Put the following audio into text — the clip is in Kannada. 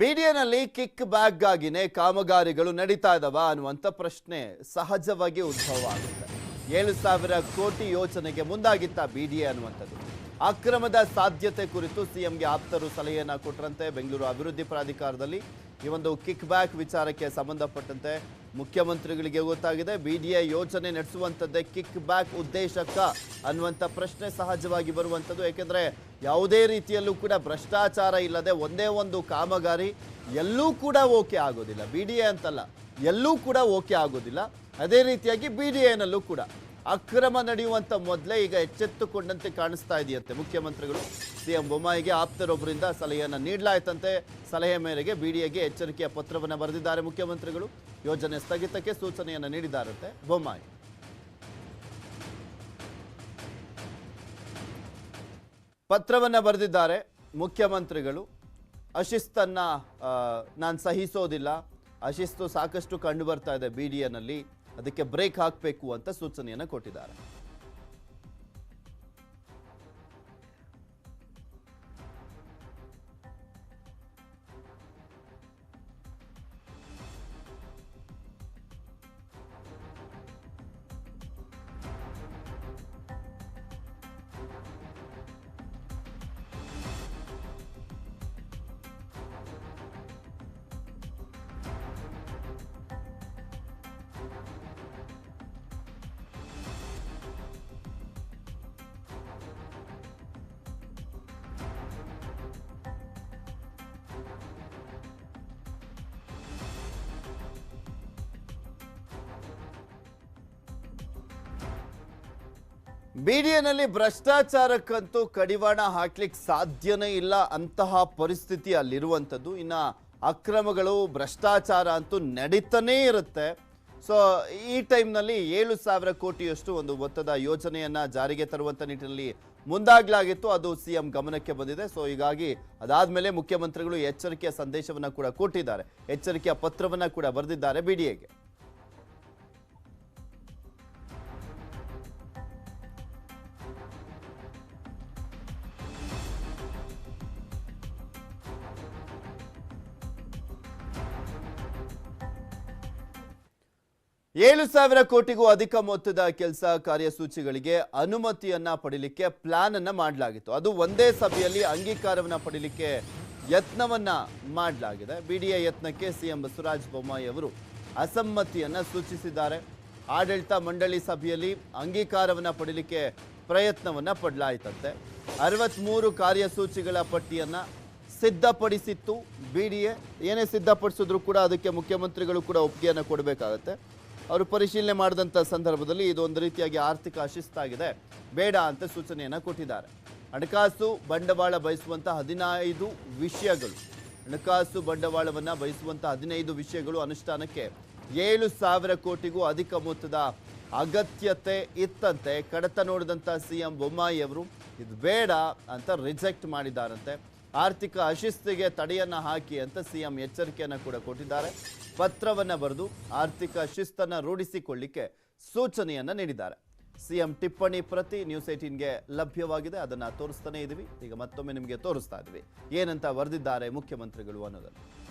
ಬಿಡಿಎನಲ್ಲಿ ಕಿಕ್ ಬ್ಯಾಕ್ಗಾಗಿನೇ ಕಾಮಗಾರಿಗಳು ನಡೀತಾ ಇದಾವ ಅನ್ನುವಂಥ ಪ್ರಶ್ನೆ ಸಹಜವಾಗಿ ಉದ್ಭವ ಆಗುತ್ತೆ ಏಳು ಸಾವಿರ ಕೋಟಿ ಯೋಜನೆಗೆ ಮುಂದಾಗಿತ್ತ ಬಿಡಿಎ ಅನ್ನುವಂಥದ್ದು. ಅಕ್ರಮದ ಸಾಧ್ಯತೆ ಕುರಿತು ಸಿಎಂಗೆ ಆಪ್ತರು ಸಲಹೆಯನ್ನು ಕೊಟ್ಟರಂತೆ ಬೆಂಗಳೂರು ಅಭಿವೃದ್ಧಿ ಪ್ರಾಧಿಕಾರದಲ್ಲಿ ಈ ಒಂದು ಕಿಕ್ ಬ್ಯಾಕ್ ವಿಚಾರಕ್ಕೆ ಸಂಬಂಧಪಟ್ಟಂತೆ ಮುಖ್ಯಮಂತ್ರಿಗಳಿಗೆ ಗೊತ್ತಾಗಿದೆ. ಬಿಡಿಎ ಯೋಜನೆ ನಡೆಸುವಂಥದ್ದೇ ಕಿಕ್ ಬ್ಯಾಕ್ ಉದ್ದೇಶಕ್ಕ ಅನ್ನುವಂಥ ಪ್ರಶ್ನೆ ಸಹಜವಾಗಿ ಬರುವಂಥದ್ದು. ಏಕೆಂದರೆ ಯಾವುದೇ ರೀತಿಯಲ್ಲೂ ಕೂಡ ಭ್ರಷ್ಟಾಚಾರ ಇಲ್ಲದೆ ಒಂದೇ ಒಂದು ಕಾಮಗಾರಿ ಎಲ್ಲೂ ಕೂಡ ಓಕೆ ಆಗೋದಿಲ್ಲ. ಬಿ ಡಿ ಎ ಅಂತಲ್ಲ, ಎಲ್ಲೂ ಕೂಡ ಓಕೆ ಆಗೋದಿಲ್ಲ. ಅದೇ ರೀತಿಯಾಗಿ ಬಿ ಡಿ ಎನಲ್ಲೂ ಕೂಡ ಅಕ್ರಮ ನಡೆಯುವಂಥ ಮೊದಲೇ ಈಗ ಎಚ್ಚೆತ್ತುಕೊಂಡಂತೆ ಕಾಣಿಸ್ತಾ ಇದೆಯಂತೆ ಮುಖ್ಯಮಂತ್ರಿಗಳು. ಸಿಎಂ ಬೊಮ್ಮಾಯಿಗೆ ಆಪ್ತರೊಬ್ಬರಿಂದ ಸಲಹೆಯನ್ನು ನೀಡಲಾಯಿತಂತೆ. ಸಲಹೆ ಮೇರೆಗೆ ಬಿಡಿಎಗೆ ಎಚ್ಚರಿಕೆಯ ಪತ್ರವನ್ನು ಬರೆದಿದ್ದಾರೆ ಮುಖ್ಯಮಂತ್ರಿಗಳು. ಯೋಜನೆ ಸ್ಥಗಿತಕ್ಕೆ ಸೂಚನೆಯನ್ನು ನೀಡಿದ್ದಾರಂತೆ ಬೊಮ್ಮಾಯಿ. ಪತ್ರವನ್ನ ಬರೆದಿದ್ದಾರೆ ಮುಖ್ಯಮಂತ್ರಿಗಳು. ಅಶಿಸ್ತನ್ನು ನಾನು ಸಹಿಸೋದಿಲ್ಲ. ಅಶಿಸ್ತು ಸಾಕಷ್ಟು ಕಂಡು ಬರ್ತಾ ಇದೆ ಬಿ ಡಿ ಎನಲ್ಲಿ ಅದಕ್ಕೆ ಬ್ರೇಕ್ ಹಾಕಬೇಕು ಅಂತ ಸೂಚನೆಯನ್ನು ಕೊಟ್ಟಿದ್ದಾರೆ. ಬಿಡಿಎನಲ್ಲಿ ಭ್ರಷ್ಟಾಚಾರಕ್ಕಂತೂ ಕಡಿವಾಣ ಹಾಕ್ಲಿಕ್ಕೆ ಸಾಧ್ಯನೇ ಇಲ್ಲ ಅಂತಹ ಪರಿಸ್ಥಿತಿ ಅಲ್ಲಿರುವಂಥದ್ದು. ಇನ್ನು ಅಕ್ರಮಗಳು, ಭ್ರಷ್ಟಾಚಾರ ಅಂತೂ ನಡೀತಾನೇ ಇರುತ್ತೆ. ಸೊ ಈ ಟೈಮ್ನಲ್ಲಿ ಏಳು ಸಾವಿರ ಕೋಟಿಯಷ್ಟು ಒಂದು ಒತ್ತದ ಯೋಜನೆಯನ್ನು ಜಾರಿಗೆ ತರುವಂಥ ನಿಟ್ಟಿನಲ್ಲಿ ಮುಂದಾಗ್ಲಾಗಿತ್ತು. ಅದು ಸಿಎಂ ಗಮನಕ್ಕೆ ಬಂದಿದೆ. ಸೊ ಹೀಗಾಗಿ ಅದಾದ್ಮೇಲೆ ಮುಖ್ಯಮಂತ್ರಿಗಳು ಎಚ್ಚರಿಕೆಯ ಸಂದೇಶವನ್ನು ಕೂಡ ಕೊಟ್ಟಿದ್ದಾರೆ. ಎಚ್ಚರಿಕೆಯ ಪತ್ರವನ್ನು ಕೂಡ ಬರೆದಿದ್ದಾರೆ ಬಿಡಿಎಗೆ ಏಳು ಸಾವಿರ ಕೋಟಿಗೂ ಅಧಿಕ ಮೊತ್ತದ ಕೆಲಸ ಕಾರ್ಯಸೂಚಿಗಳಿಗೆ ಅನುಮತಿಯನ್ನ ಪಡೀಲಿಕ್ಕೆ ಪ್ಲಾನ್ ಅನ್ನ ಮಾಡಲಾಗಿತ್ತು. ಅದು ಒಂದೇ ಸಭೆಯಲ್ಲಿ ಅಂಗೀಕಾರವನ್ನ ಪಡಿಲಿಕ್ಕೆ ಯತ್ನವನ್ನ ಮಾಡಲಾಗಿದೆ. ಬಿಡಿಎ ಯತ್ನಕ್ಕೆ ಸಿಎಂ ಬಸವರಾಜ ಬೊಮ್ಮಾಯಿ ಅವರು ಅಸಮ್ಮತಿಯನ್ನ ಸೂಚಿಸಿದ್ದಾರೆ. ಆಡಳಿತ ಮಂಡಳಿ ಸಭೆಯಲ್ಲಿ ಅಂಗೀಕಾರವನ್ನ ಪಡಿಲಿಕ್ಕೆ ಪ್ರಯತ್ನವನ್ನ ಪಡಲಾಯಿತಂತೆ. ಅರವತ್ಮೂರು ಕಾರ್ಯಸೂಚಿಗಳ ಪಟ್ಟಿಯನ್ನ ಸಿದ್ಧಪಡಿಸಿತ್ತು ಬಿಡಿಎ. ಏನೇ ಸಿದ್ಧಪಡಿಸಿದ್ರು ಕೂಡ ಅದಕ್ಕೆ ಮುಖ್ಯಮಂತ್ರಿಗಳು ಕೂಡ ಒಪ್ಪಿಗೆಯನ್ನು ಕೊಡಬೇಕಾಗತ್ತೆ. ಅವರು ಪರಿಶೀಲನೆ ಮಾಡಿದಂಥ ಸಂದರ್ಭದಲ್ಲಿ ಇದು ಒಂದು ರೀತಿಯಾಗಿ ಆರ್ಥಿಕ ಅಶಿಸ್ತಾಗಿದೆ ಬೇಡ ಅಂತ ಸೂಚನೆಯನ್ನು ಕೊಟ್ಟಿದ್ದಾರೆ. ಹಣಕಾಸು ಬಂಡವಾಳ ಬಯಸುವಂಥ ಹದಿನೈದು ವಿಷಯಗಳು. ಹಣಕಾಸು ಬಂಡವಾಳವನ್ನು ಬಯಸುವಂಥ ಹದಿನೈದು ವಿಷಯಗಳು ಅನುಷ್ಠಾನಕ್ಕೆ ಏಳು ಸಾವಿರ ಕೋಟಿಗೂ ಅಧಿಕ ಮೊತ್ತದ ಅಗತ್ಯತೆ ಇತ್ತಂತೆ. ಕಡತ ನೋಡಿದಂಥ ಸಿಎಂ ಬೊಮ್ಮಾಯಿ ಅವರು, ಇದು ಬೇಡ ಅಂತ ರಿಜೆಕ್ಟ್ ಮಾಡಿದ್ದಾರಂತೆ. ಆರ್ಥಿಕ ಅಶಿಸ್ತಿಗೆ ತಡೆಯನ್ನು ಹಾಕಿ ಅಂತ ಸಿಎಂ ಎಚ್ಚರಿಕೆಯನ್ನು ಕೂಡ ಕೊಟ್ಟಿದ್ದಾರೆ. ಪತ್ರವನ್ನ ಬರೆದು ಆರ್ಥಿಕ ಶಿಸ್ತನ್ನು ರೂಢಿಸಿಕೊಳ್ಳಿಕ್ಕೆ ಸೂಚನೆಯನ್ನ ನೀಡಿದ್ದಾರೆ. ಸಿಎಂ ಟಿಪ್ಪಣಿ ಪ್ರತಿ ನ್ಯೂಸ್ ಏಟೀನ್ಗೆ ಲಭ್ಯವಾಗಿದೆ. ಅದನ್ನ ತೋರಿಸ್ತಾನೆ ಇದೀವಿ. ಈಗ ಮತ್ತೊಮ್ಮೆ ನಿಮಗೆ ತೋರಿಸ್ತಾ ಇದ್ವಿ. ಏನಂತ ಬರೆದಿದ್ದಾರೆ ಮುಖ್ಯಮಂತ್ರಿಗಳು ಅನ್ನೋದನ್ನು.